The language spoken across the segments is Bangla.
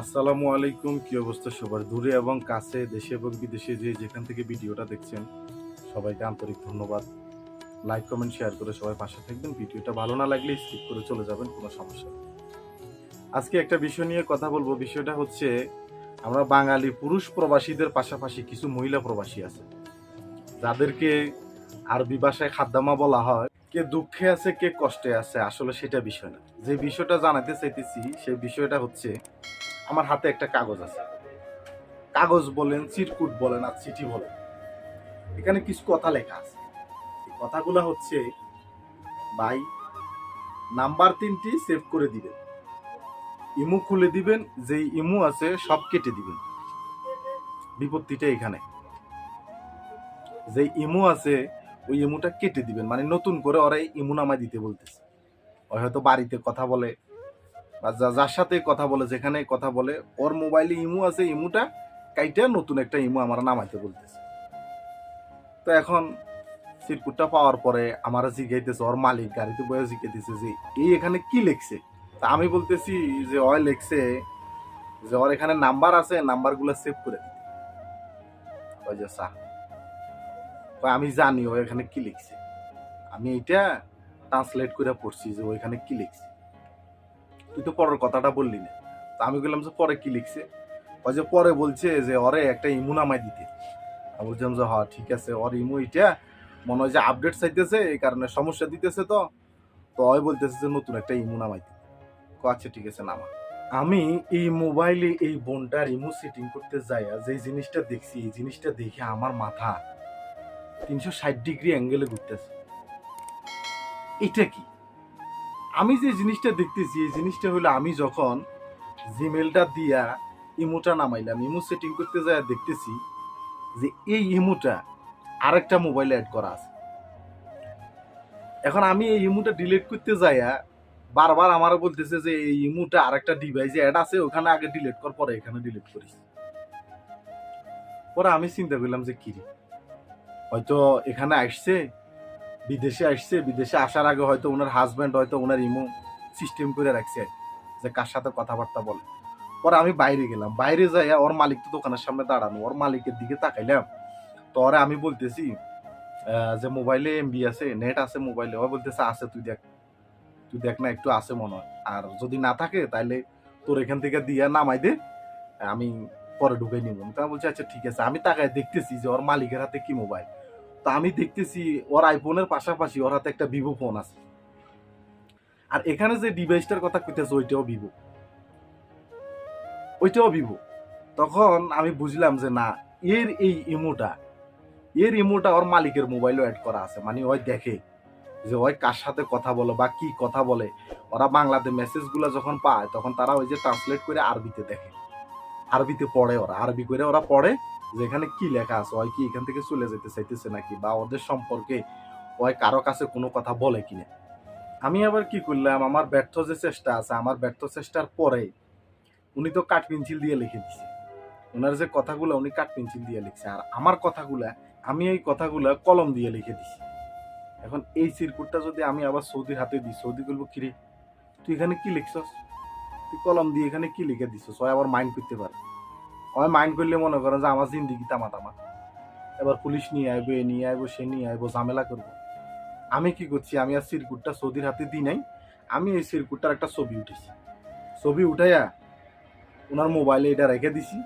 আসসালামু আলাইকুম, কি অবস্থা সবার? দূরে এবং কাছে দেশে এবং বিদেশে যে যেখান থেকে ভিডিওটা দেখছেন, সবাইকে আন্তরিক ধন্যবাদ। লাইক কমেন্ট শেয়ার করে সবাই পাশে থাকবেন। ভিডিওটা ভালো না লাগলে স্কিপ করে চলে যাবেন, কোনো সমস্যা আজকে একটা বিষয় নিয়ে কথা বলব। বিষয়টা হচ্ছে, আমরা বাঙালি পুরুষ প্রবাসীদের পাশাপাশি কিছু মহিলা প্রবাসী আছে। যাদেরকে আরবি ভাষায় খাদ্দামা বলা হয়। কে দুঃখে আছে, কে কষ্টে আছে, আসলে সেটা বিষয় না। যে বিষয়টা জানাতে চাইতেছি, সেই বিষয়টা হচ্ছে আমার হাতে একটা কাগজ আছে। কাগজ বলেন, চিরকুট বলেন আর চিঠি বলেন। এখানে কিছু কথা লেখা আছে। কথাগুলো হচ্ছে, ভাই, নাম্বার তিনটি সেভ করে দিবেন। ইমু খুলে দিবেন, যেই ইমু আছে সব কেটে দিবেন। বিপত্তিটা এখানে। যে ইমু আছে, ওই ইমুটা কেটে দিবেন। মানে নতুন করে ওরা এই ইমু নামায় দিতে বলতেছে। ওই হয়তো বাড়িতে কথা বলে বা যার সাথে কথা বলে, যেখানে কথা বলে, ওর মোবাইলে ইমু আছে, ইমুটা কাইটা নতুন একটা ইমু আমার নামাইতে বলতেছে। তো এখন সিরকুটটা পাওয়ার পরে আমার জিজ্ঞাইতেছে, ওর মালিক, গাড়িতে বয়ে জিজ্ঞাইতেছে যে, এই এখানে কি লিখছে? তা আমি বলতেছি যে, ওই লিখছে যে, ওর এখানে নাম্বার আছে, নাম্বারগুলো সেভ করে দিতে। ওই যে সা আমি জানি ও এখানে কি লিখছে। আমি এটা ট্রান্সলেট করে পড়ছি যে ওইখানে কি লিখছে। তুই তো পরের কথাটা বললি না। তা আমি বললাম যে পরে কি লিখছে? ওই যে পরে বলছে যে ওরে একটা ইমু নামাই দিতে। আমি বলছিলাম যে হ্যাঁ ঠিক আছে, ওর ইমু এটা মনে হয় যে আপডেট চাইতেছে, এই কারণে সমস্যা দিতেছে তো। তো ওই বলতেছে যে, নতুন একটা ইমু নামাই দিতে। আচ্ছা ঠিক আছে, নামা। আমি এই মোবাইলে এই বোনটার ইমু সেটিং করতে যাই যে জিনিসটা দেখছি, এই জিনিসটা দেখে আমার মাথা তিনশো ষাট ডিগ্রি অ্যাঙ্গেলে ঘুরতেছে। এটা কি? আমি যে জিনিসটা দেখতেছি এই জিনিসটা হলো আমি যখন জিমেলটা দিয়া ইমোটা নামাইলাম ইমো সেটিং করতে যায় দেখতেছি যে এই ইমোটা আরেকটা মোবাইলে অ্যাড করা আছে। এখন আমি এই ইমোটা ডিলিট করতে যাইয়া বারবার আমার বলতেছে যে এই ইমোটা আরেকটা ডিভাইসে অ্যাড আছে ওখানে আগে ডিলিট কর পরে এখানে ডিলিট করিস। পরে আমি চিন্তা করলাম যে কি রে, হয়তো এখানে আসছে বিদেশে আসছে, বিদেশে আসার আগে হয়তো ওনার হাজব্যান্ড হয়তো ওনার ইমো সিস্টেম করে রাখছে যে কার সাথে কথাবার্তা বলে। পরে আমি বাইরে গেলাম, বাইরে যাই ওর মালিক তো দোকানের সামনে দাঁড়ানো, ওর মালিকের দিকে তাকাইলাম। তো ওরে আমি বলতেছি যে মোবাইলে এমবি আছে নেট আছে মোবাইলে ও বলতেছে, আছে, তুই দেখ তুই দেখ না, একটু আছে মনে হয়। আর যদি না থাকে তাহলে তোর এখান থেকে দিয়া নামাই দে, আমি পরে ঢুকে নিব। তা বলছে আচ্ছা ঠিক আছে। আমি তাকায় দেখতেছি যে ওর মালিকের হাতে কি মোবাইল তা আমি দেখতেছি ওর আইফোনের পাশাপাশি ওর হাতে একটা ভিভো ফোন আছে। আর এখানে যে ডিভাইসটার কথা কইতেছে, ওইটাও ভিভো ওইটাও ভিভো তখন আমি বুঝলাম যে না, এর এই ইমোটা এর ইমোটা ওর মালিকের মোবাইলও অ্যাড করা আছে। মানে ওই দেখে যে ওই কার সাথে কথা বলে বা কি কথা বলে। ওরা বাংলাতে মেসেজগুলো যখন পায়, তখন তারা ওই যে ট্রান্সলেট করে আরবিতে দেখে। আরবিতে পড়ে ওরা, আরবি করে ওরা পড়ে যে এখানে কি লেখা আছে, ওই কি এখান থেকে চলে যেতে চাইতেছে নাকি বা ওদের সম্পর্কে ওই কারও কাছে কোনো কথা বলে কিনা। আমি আবার কি করলাম, আমার ব্যর্থ যে চেষ্টা আছে, আমার ব্যর্থ চেষ্টার পরে উনি তো কাঠ পেন্সিল দিয়ে লিখে দিছে। ওনার যে কথাগুলো উনি কাঠ পেন্সিল দিয়ে লিখছে, আর আমার কথাগুলা, আমি এই কথাগুলো কলম দিয়ে লিখে দিছি। এখন এই সিরকুটটা যদি আমি আবার সৌদির হাতে দিই, সৌদি বলব, কিরে, তুই এখানে কি লিখছস? তুই কলম দিয়ে এখানে কি লিখে দিছস? ওই আবার মাইন্ড করতে পারে। ওই মাইন্ড করলে মনে করেন যে আমার জিন্দিগি তামা তামা এবার পুলিশ নিয়ে আইবো, এ নিয়ে আইবো, সে নিয়ে আইবো, ঝামেলা করব। আমি কি করছি? আমি আর সিরকুটটা সৌদির হাতে দিই নাই। আমি এই সিরকুটটার একটা ছবি উঠেছি। ছবি উঠাইয়া ওনার মোবাইলে এটা রেখে দিছি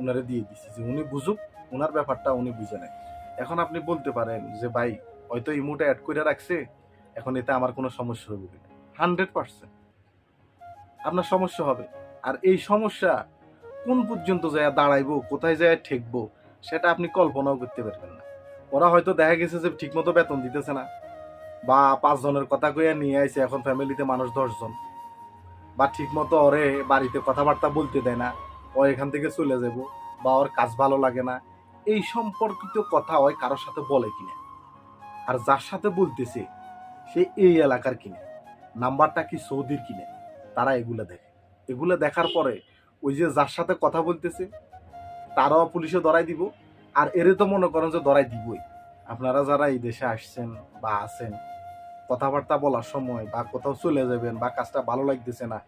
ওনারে দিয়ে দিছি যে উনি বুঝুক ওনার ব্যাপারটা উনি বুঝে নেয়। এখন আপনি বলতে পারেন যে, ভাই, হয়তো ইমোটা অ্যাড করে রাখছে, এখন এতে আমার কোনো সমস্যা হবে কিনা? হান্ড্রেড পার্সেন্ট আপনার সমস্যা হবে। আর এই সমস্যা কোন পর্যন্ত যায় দাঁড়াইবো, কোথায় যায় ঠেকবো, সেটা আপনি কল্পনাও করতে পারবেন না। ওরা হয়তো দেখা গেছে যে ঠিকমতো বেতন দিতেছে না। বা পাঁচজনের কথা কইয়া নিয়ে আইছে, এখন ফ্যামিলিতে মানুষ দশজন। বা ঠিকমতো ওরে বাড়িতে কথাবার্তা বলতে দেয় না, ও এখান থেকে চলে যাব বা ওর কাজ ভালো লাগে না। এই সম্পর্কিত কথা ওই কারোর সাথে বলে কিনা। আর যার সাথে বলতেছে, সে এই এলাকার কিনে। নাম্বারটা কি সৌদির কিনে? তারা এগুলো দেখে। এগুলো দেখার পরে ওই যে যার সাথে কথা বলতেছে, তারাও পুলিশে ধরাই দিব। আর এরে তো মনে করেন যে ধরাই দিবই। আপনারা যারা এই দেশে আসছেন বা আছেন, কথাবার্তা বলার সময় বা কোথাও চলে যাবেন বা কাজটা ভালো লাগতেছে না,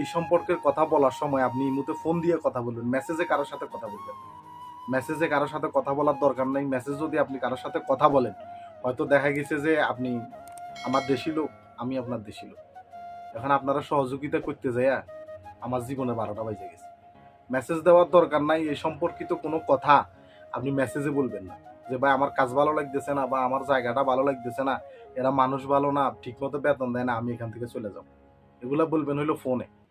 এই সম্পর্কের কথা বলার সময় আপনি ইমুতে ফোন দিয়ে কথা বলবেন মেসেজে কারোর সাথে কথা বলবেন মেসেজে কারোর সাথে কথা বলার দরকার নেই মেসেজ যদি আপনি কারোর সাথে কথা বলেন, হয়তো দেখা গেছে যে আপনি আমার দেশি লোক, আমি আপনার দেশি লোক। এখন আপনারা সহযোগিতা করতে যাইয়া আমার জীবনে বারোটা বাজে গেছে। মেসেজ দেওয়ার দরকার নাই, এই সম্পর্কিত কোনো কথা আপনি মেসেজে বলবেন না। যে, ভাই, আমার কাজ ভালো লাগতেছে না বা আমার জায়গাটা ভালো লাগতেছে না, এরা মানুষ ভালো না, ঠিকমতো বেতন দেয় না, আমি এখান থেকে চলে যাব। এগুলা বলবেন হইল ফোনে